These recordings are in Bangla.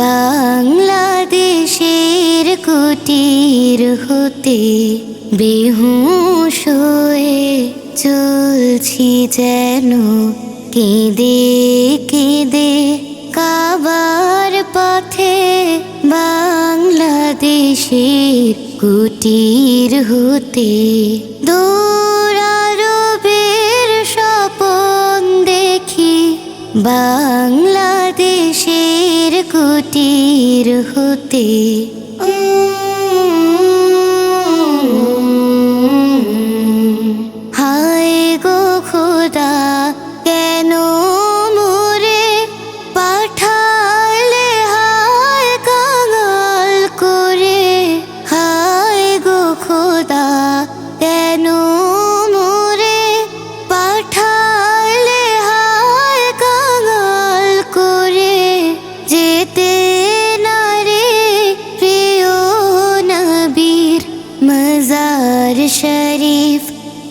বাংলাদেশের কুটির হতে বেহুশ হয়ে চলছি যেন কেঁদে কেঁদে কাবার পথে বাংলাদেশের কুটির হতে দূরারবের স্বপন দেখি বাংলাদেশের কুটির হতে। হায় গো খোদা।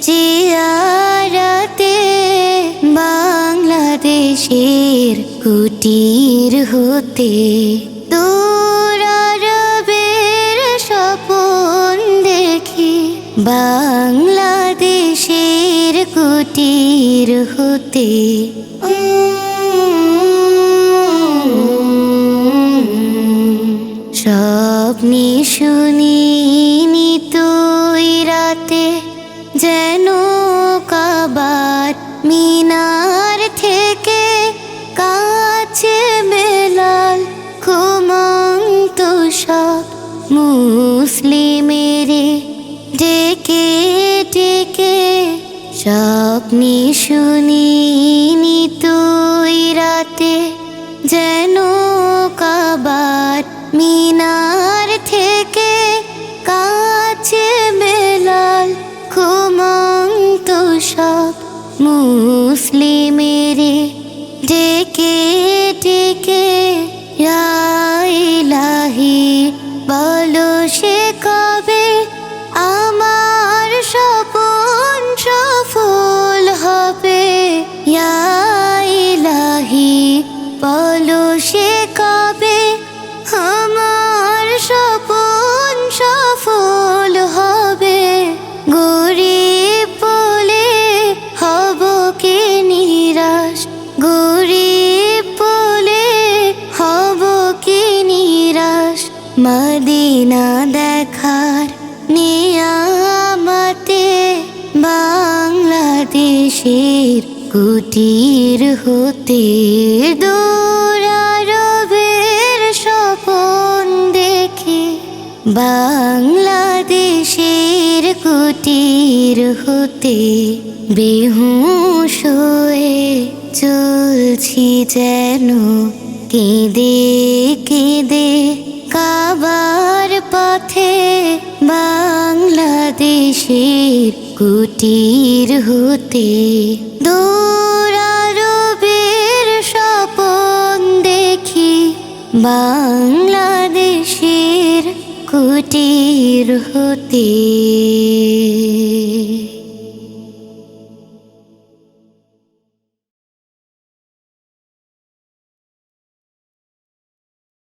জিয়ারতে বাংলাদেশের কুটির হতে দূরারবের স্বপন দেখি বাংলাদেশের কুটির হতে। কাছে বেলাল, ঘুমন্ত সব মুসলিমেরে ডেকে ডেকে স্বপ্নে শুনিনি তুই রাতে, যেন কাবার মিনার থেকে কাছে বেলাল, ঘুমন্ত সব মুসলিমেরে ডেকে ডেকে মদিনা দেখার নিয়ামতে বাংলাদেশের কুটির হতে দূরারবের স্বপন দেখি বাংলাদেশের কুটির হতে বেহুশ হয়ে চলছি যেন কেঁদে কেঁদে বাংলাদেশের কুটির হতে দূরারবের স্বপন দেখি বাংলাদেশের কুটির হতে।